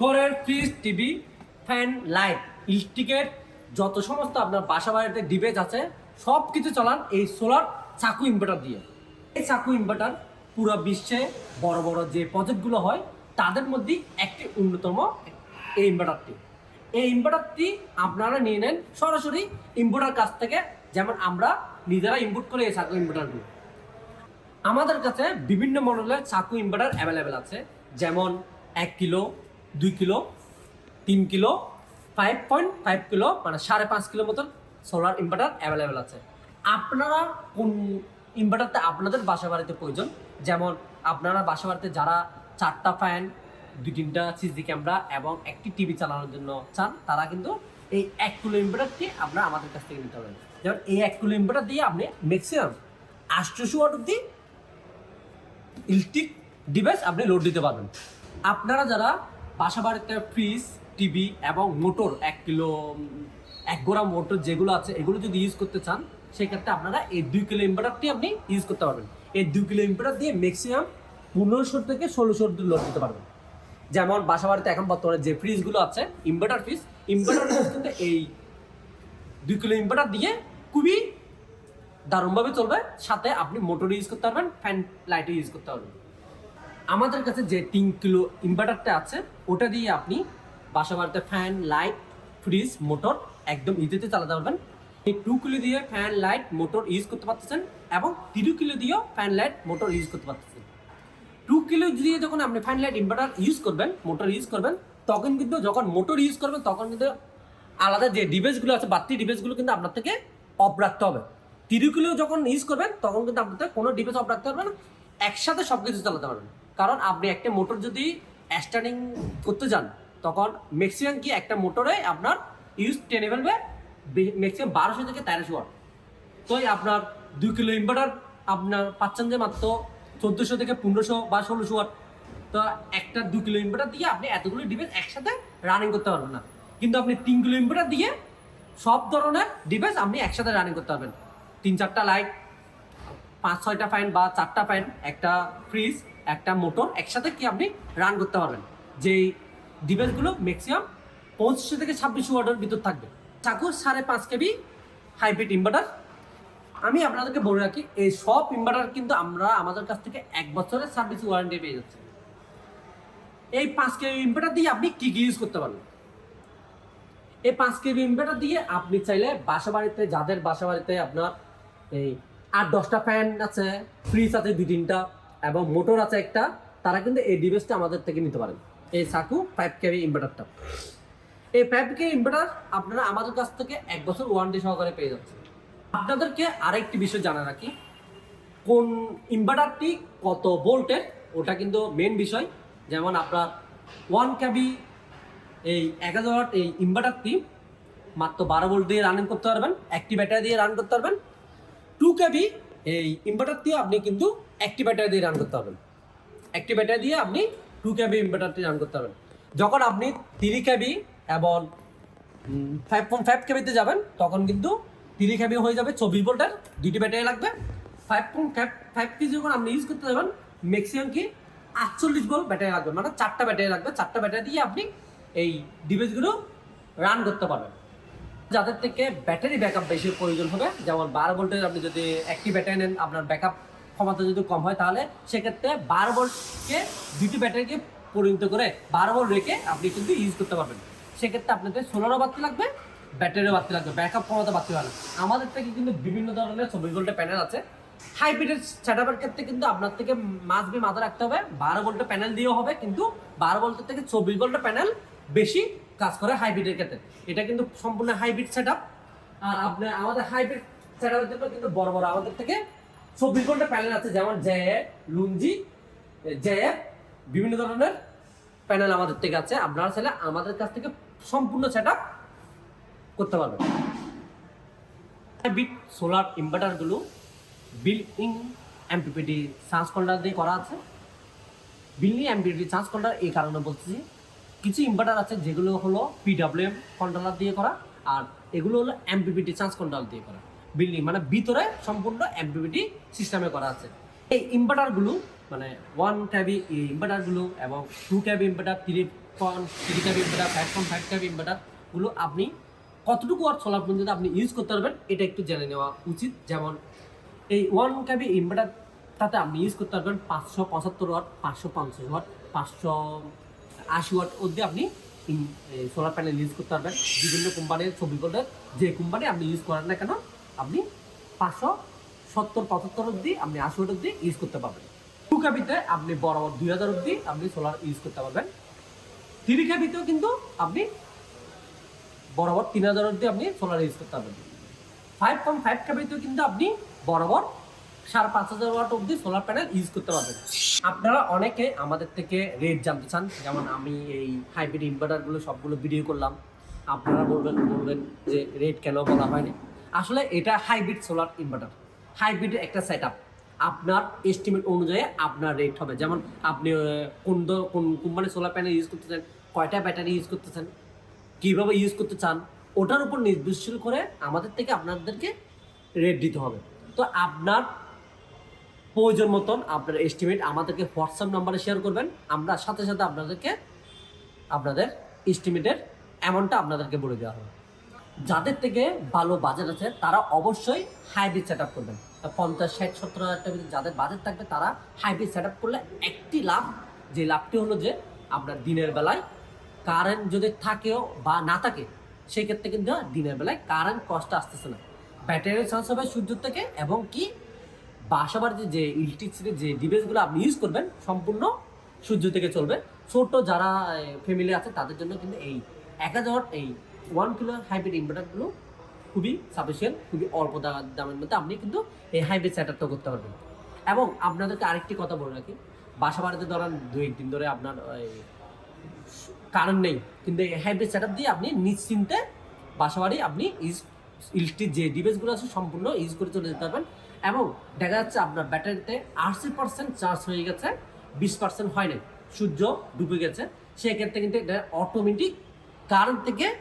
ঘরের fridge TV fan light ইলেকট্রিকের যত সমস্ত আপনার বাসা বাড়িতে ডিবেজ আছে সব কিছু চালান এই সোলার চাকু ইনভার্টার দিয়ে। এই চাকু ইনভার্টার পুরো বিশ্বে বড় বড় যে প্রজেক্টগুলো হয়, তাদের মধ্যে একটি অন্যতম এই ইনভার্টারটি এই ইনভার্টারটি আপনারা নিয়ে নেন সরাসরি ইনভার্টার কাছ থেকে, যেমন আমরা নিজেরা ইনপুট করে এই চাকু ইনভার্টারগুলো আমাদের কাছে বিভিন্ন মডেলের চাকু ইনভার্টার অ্যাভেলেবেল আছে, যেমন এক কিলো দুই কিলো, তিন kilo five point five kilo মানে সাড়ে পাঁচ কিলো মতন সোলার ইনভার্টার অ্যাভেলেবেল আছে। আপনারা কোন ইনভার্টারটা আপনাদের বাসা বাড়িতে প্রয়োজন? যেমন আপনারা বাসা বাড়িতে যারা চারটা ফ্যান দুই তিনটা সিসি ক্যামেরা এবং একটি টিভি চালানোর জন্য চান, তারা কিন্তু এই এক কিলো ইনভার্টারটি আপনারা আমাদের কাছ থেকে নিতে পারেন যেমন এই এক কিলো ইনভার্টার দিয়ে আপনি ম্যাক্সিমাম আটশোশো ওয়াট অব্দি ইলেকট্রিক ডিভাইস আপনি লোড দিতে পারবেন। আপনারা যারা বাসা বাড়িতে ফ্রিজ টিভি এবং মোটর এক কিলো এক গোড়া মোটর যেগুলো আছে, এগুলো যদি ইউজ করতে চান, সেক্ষেত্রে আপনারা এই দুই কিলো ইনভার্টারটি আপনি ইউজ করতে পারবেন। এই দুই কিলো ইনভার্টার দিয়ে ম্যাক্সিমাম পনেরোশো থেকে ষোলোশো লোড দিতে পারবেন। যেমন বাসা বাড়িতে এখন বর্তমানে যে ফ্রিজগুলো আছে ইনভার্টার ফ্রিজ ইনভার্টার ফ্রিজ কিন্তু এই দুই কিলো ইনভার্টার দিয়ে খুবই দারুণভাবে চলবে। সাথে আপনি মোটর ইউজ করতে পারবেন ফ্যান লাইটও ইউজ করতে পারবেন। আমাদের কাছে যে তিন কিলো ইনভার্টারটা আছে, ওটা দিয়ে আপনি বাসা বাড়িতে ফ্যান লাইট ফ্রিজ মোটর একদম ইজিতে চালাতে পারবেন। এই টু কিলো দিয়ে ফ্যান লাইট মোটর ইউজ করতে পারতেছেন এবং তিরু কিলো দিয়েও ফ্যান লাইট মোটর ইউজ করতে পারতেছেন। টু কিলো দিয়ে যখন আপনি ফ্যান লাইট ইনভার্টার ইউজ করবেন মোটর ইউজ করবেন, তখন কিন্তু যখন মোটর ইউজ করবেন, তখন কিন্তু আলাদা যে ডিভাইসগুলো আছে, বাড়তি ডিভাইসগুলো কিন্তু আপনার থেকে অফ রাখতে হবে। তিরু কিলো যখন ইউজ করবেন, তখন কিন্তু আপনার থেকে কোনো ডিভাইস অফ রাখতে পারবেন একসাথে সব কিছু চালাতে পারবেন। কারণ আপনি একটা মোটর যদি স্টার্টিং করতে যান, তখন ম্যাক্সিমাম কি একটা মোটরে আপনার ইউজ টেনে ফেলবে ম্যাক্সিমাম বারোশো থেকে তেরোশো ওয়াট। তো আপনার দুই কিলো ইনভার্টার আপনার পাচ্ছেন যে মাত্র চোদ্দোশো থেকে পনেরোশো বা ষোলোশো ওয়াট। তো একটা দু কিলো ইনভার্টার দিয়ে আপনি এতগুলো ডিভাইস একসাথে রানিং করতে পারবেন না। কিন্তু আপনি তিন কিলো ইনভার্টার দিয়ে সব ধরনের ডিভাইস আপনি একসাথে রানিং করতে পারবেন। তিন চারটা লাইট পাঁচ ছয়টা ফ্যান বা চারটা ফ্যান একটা ফ্রিজ একটা মোটর একসাথে কি আপনি রান করতে পারবেন। যেই ডিভাইসগুলো ম্যাক্সিমাম পঁচিশশো থেকে ছাব্বিশশো ওয়াটের ভিতর থাকবে। চাকুর সাড়ে পাঁচ কেবি হাইব্রিড ইনভার্টার আমি আপনাদেরকে বলে রাখি, এই সব ইনভার্টার কিন্তু আমরা আমাদের কাছ থেকে এক বছরের সার্ভিস ওয়ারেন্টি পেয়ে যাচ্ছি। এই পাঁচ কেবি ইনভার্টার দিয়ে আপনি কি কি ইউজ করতে পারবেন? এই পাঁচ কেবি ইনভার্টার দিয়ে আপনি চাইলে বাসা বাড়িতে যাদের বাসা বাড়িতে আপনার এই আট দশটা ফ্যান আছে ফ্রিজ আছে দুই তিনটা এবং মোটর আছে একটা, তারা কিন্তু এই ডিভাইসটা আমাদের থেকে নিতে পারেন। এই সাকু ফাইভ কেবি ইনভার্টারটা এই ফাইভ কে ইনভার্টার আপনারা আমাদের কাছ থেকে এক বছর ওয়ারেন্টি সহকারে পেয়ে যাচ্ছেন। আপনাদেরকে আরেকটি বিষয় জানা রাখি। কোন ইনভার্টারটি কত ভোল্টের, ওটা কিন্তু মেন বিষয়। যেমন আপনার ওয়ান ক্যাবি এই এক হাজার এই ইনভার্টারটি মাত্র বারো ভোল্ট দিয়ে রানিং করতে পারবেন একটি ব্যাটারি দিয়ে রান করতে পারবেন। টু কেবি এই ইনভার্টার দিয়ে আপনি কিন্তু একটি ব্যাটারি দিয়ে রান করতে পারবেন। একটি ব্যাটারি দিয়ে আপনি টু কেবি ইনভার্টারটি রান করতে পারবেন। যখন আপনি থ্রি কেবি এবং ফাইভ ফাইভ কেবিতে যাবেন, তখন কিন্তু থ্রি ক্যাবি হয়ে যাবে চব্বিশ ভোল্টের দুটি ব্যাটারি লাগবে। Five point five five KG যখন আপনি ইউজ করতে যাবেন ম্যাক্সিমাম কি আটচল্লিশ ভোল্ট ব্যাটারি লাগবে। মানে চারটা ব্যাটারি লাগবে। চারটা ব্যাটারি দিয়ে আপনি এই ডিভাইসগুলো রান করতে পারবেন। যাদের থেকে ব্যাটারি ব্যাকআপ বেশি প্রয়োজন হবে, যেমন বারো ভোল্টের আপনি যদি একটি ব্যাটারি নেন, আপনার ব্যাকআপ ক্ষমতা যদি কম হয়, তাহলে সেক্ষেত্রে বারো ভোল্টকে দুটি ব্যাটারিকে পরিণত করে বারো ভোল্ট রেখে আপনি কিন্তু ইউজ করতে পারবেন। সেক্ষেত্রে আপনাদের সোলারও বাড়তি লাগবে ব্যাটারিও বাড়তি লাগবে ব্যাকআপ ক্ষমতা বাড়তি হবে আমাদের থেকে কিন্তু বিভিন্ন ধরনের চব্বিশ ভোল্টের প্যানেল আছে। হাইব্রিডের সেট আপের ক্ষেত্রে কিন্তু আপনার থেকে মাস বি মাথা রাখতে হবে, বারো ভোল্টের প্যানেল দিয়েও হবে, কিন্তু বারো ভোল্টের থেকে চব্বিশ ভোল্টের প্যানেল বেশি কাজ করে হাইব্রিডের ক্ষেত্রে। এটা কিন্তু সম্পূর্ণ হাইব্রিড সেট আপ আর আপনার, আমাদের হাইব্রিড সেট আপের জন্য কিন্তু বড় বড় আমাদের থেকে চব্বিশ ঘণ্টা প্যানেল আছে, যেমন জে লুঞ্জি জে বিভিন্ন ধরনের প্যানেল আমাদের থেকে আছে। আপনারা চাইলে আমাদের কাছ থেকে সম্পূর্ণ সেট করতে পারবেন। বিট solar ইনভার্টারগুলো built in MPPT charge contract দিয়ে করা আছে। বিল্ডিং এমপিপিটি চার্জ কন্ট্রাক্ট এই কারণে বলছি কিছু ইনভার্টার আছে, যেগুলো হলো পিডাব্লিউএম কন্ট্রোলার দিয়ে করা, আর এগুলো হলো এমপিপিটি চার্জ কন্ট্রোল দিয়ে করা। বিল্ডিং মানে ভিতরে সম্পূর্ণ এমপিপিটি সিস্টেমে করা আছে। এই ইনভার্টারগুলো মানে ওয়ান ক্যাবি ইনভার্টারগুলো এবং two KV inverter three point three cup inverter five point five কাপ ইনভার্টারগুলো আপনি কতটুকু ওয়াট সোলার পর্যন্ত আপনি ইউজ করতে পারবেন, এটা একটু জেনে নেওয়া উচিত। যেমন এই ওয়ান ক্যাবি ইনভার্টার তাতে আপনি ইউজ করতে পারবেন পাঁচশো পঁচাত্তর ওয়াট পাঁচশো পঞ্চাশ ওয়াট পাঁচশো আশি ওয়াট অবধি আপনি সোলার প্যানেল ইউজ করতে পারবেন। বিভিন্ন কোম্পানির ছবি বোর্ডের যে কোম্পানি আপনি ইউজ করেন না কেন, আপনি পাঁচশো সত্তর, পঁচাত্তর অবধি, আপনি আশি ওয়াট অবধি ইউজ করতে পারবেন। টু কাবিতে আপনি বরাবর দুই হাজার অবধি আপনি সোলার ইউজ করতে পারবেন। থ্রি কাবিতেও কিন্তু আপনি বরাবর তিন হাজার অবধি আপনি সোলার ইউজ করতে পারবেন। ফাইভ পয়েন্ট ফাইভ কাবিতেও কিন্তু আপনি বরাবর সাড়ে পাঁচ হাজার ওয়াট অবধি সোলার প্যানেল ইউজ করতে পারবেন। আপনারা অনেকে আমাদের থেকে রেট জানতে চান, যেমন আমি এই হাইব্রিড ইনভার্টারগুলো সবগুলো ভিডিও করলাম। আপনারা বলবেন বলবেন যে রেট কেন বলা হয়নি। আসলে এটা হাইব্রিড সোলার ইনভার্টার হাইব্রিডের একটা সেট আপনার এস্টিমেট অনুযায়ী আপনার রেট হবে। যেমন আপনি কোন কোন কোম্পানির সোলার প্যানেল ইউজ করতেছেন কয়টা ব্যাটারি ইউজ করতেছেন কীভাবে ইউজ করতে চান, ওটার উপর নির্ভরশীল করে আমাদের থেকে আপনাদেরকে রেট দিতে হবে। তো আপনার প্রয়োজন মতন আপনার এস্টিমেট আমাদেরকে হোয়াটসঅ্যাপ নাম্বারে শেয়ার করবেন। আমরা সাথে সাথে আপনাদেরকে, আপনাদের এস্টিমেটের অ্যামাউন্টটা আপনাদেরকে বলে দেওয়া হবে। যাদের থেকে ভালো বাজেট আছে, তারা অবশ্যই হাইব্রিড সেট আপ করবেন পঞ্চাশ, ষাট, সত্তর হাজার টাকা যাদের বাজেট থাকবে, তারা হাইব্রিড সেট আপ করলে একটি লাভ। যে লাভটি হলো যে, আপনার দিনের বেলায় কারেন্ট যদি থাকেও বা না থাকে সেই ক্ষেত্রে কিন্তু দিনের বেলায় কারেন্ট কষ্ট আসতেছে না। ব্যাটারি চার্জ হবে সূর্য থেকে, এবং কি? বাসা বাড়িতে যে ইলেকট্রিসিটি যে ডিভাইসগুলো আপনি ইউজ করবেন, সম্পূর্ণ সূর্য থেকে চলবে। ছোট যারা ফ্যামিলি আছে, তাদের জন্য কিন্তু এই এক হাজার এই ওয়ান কিলো হাইব্রিড ইনভার্টারগুলো খুবই সাফিসিয়েন্ট খুবই অল্প দামের মধ্যে আপনি কিন্তু এই হাইব্রিড সেট আপটা করতে পারবেন। এবং আপনাদেরকে আরেকটি কথা বলে রাখি বাসা বাড়িতে ধরেন দু, একদিন ধরে আপনার কারেন্ট নেই, কিন্তু এই হাইব্রিড সেট দিয়ে আপনি নিশ্চিন্তে বাসা বাড়ি আপনি ইলেকট্রিক যে ডিভাইসগুলো আছে, সম্পূর্ণ ইউজ করে চলে যেতে পারবেন। এবং দেখা যাচ্ছে আপনার ব্যাটারিতে আশি পার্সেন্ট চার্জ হয়ে গেছে বিশ পার্সেন্ট হয় নাই সূর্য ডুবে গেছে। সেক্ষেত্রে কিন্তু এটা অটোমেটিক কারেন্ট থেকে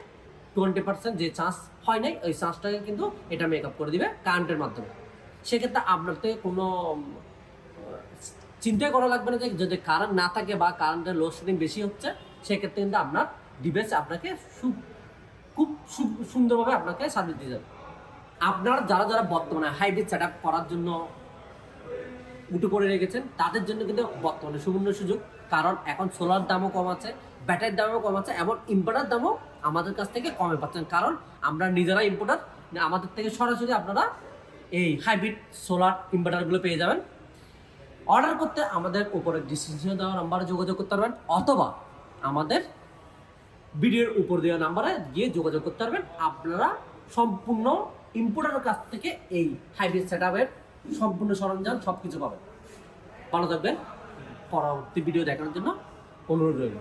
টোয়েন্টি পার্সেন্ট যে চার্জ হয় নাই ওই চার্জটাকে কিন্তু এটা মেকআপ করে দিবে কারেন্টের মাধ্যমে। সেক্ষেত্রে আপনার থেকে কোনো উম, চিন্তা করা লাগবে না যে যদি কারেন্ট না থাকে বা কারেন্টের লোডশেডিং বেশি হচ্ছে সেক্ষেত্রে কিন্তু আপনার ডিভাইস আপনাকে সু- খুব সুন্দরভাবে আপনাকে সার্ভিস দিয়ে যাবে। আপনার যারা যারা বর্তমানে হাইব্রিড সেট করার জন্য উঠে পড়ে রেখেছেন, তাদের জন্য কিন্তু বর্তমানে সুবর্ণ সুযোগ। কারণ এখন সোলার দামও কম আছে ব্যাটারির দামও কম আছে এবং ইম্পোর্টার দামও আমাদের কাছ থেকে কমে পাচ্ছেন। কারণ আমরা নিজেরা ইম্পোর্টার আমাদের থেকে সরাসরি আপনারা এই হাইব্রিড সোলার ইনভার্টারগুলো পেয়ে যাবেন। অর্ডার করতে আমাদের উপরে ডিসক্রিপশনে দেওয়া নাম্বারে যোগাযোগ করতে পারবেন, অথবা আমাদের ভিডিওর উপর দেওয়া নাম্বারে গিয়ে যোগাযোগ করতে পারবেন। আপনারা সম্পূর্ণ ইম্পোর্টারের কাছ থেকে এই হাইব্রিড সেট সম্পূর্ণ সরঞ্জাম সব কিছু পাবেন। ভালো থাকবেন। পরবর্তী ভিডিও দেখানোর জন্য অনুরোধ রইল।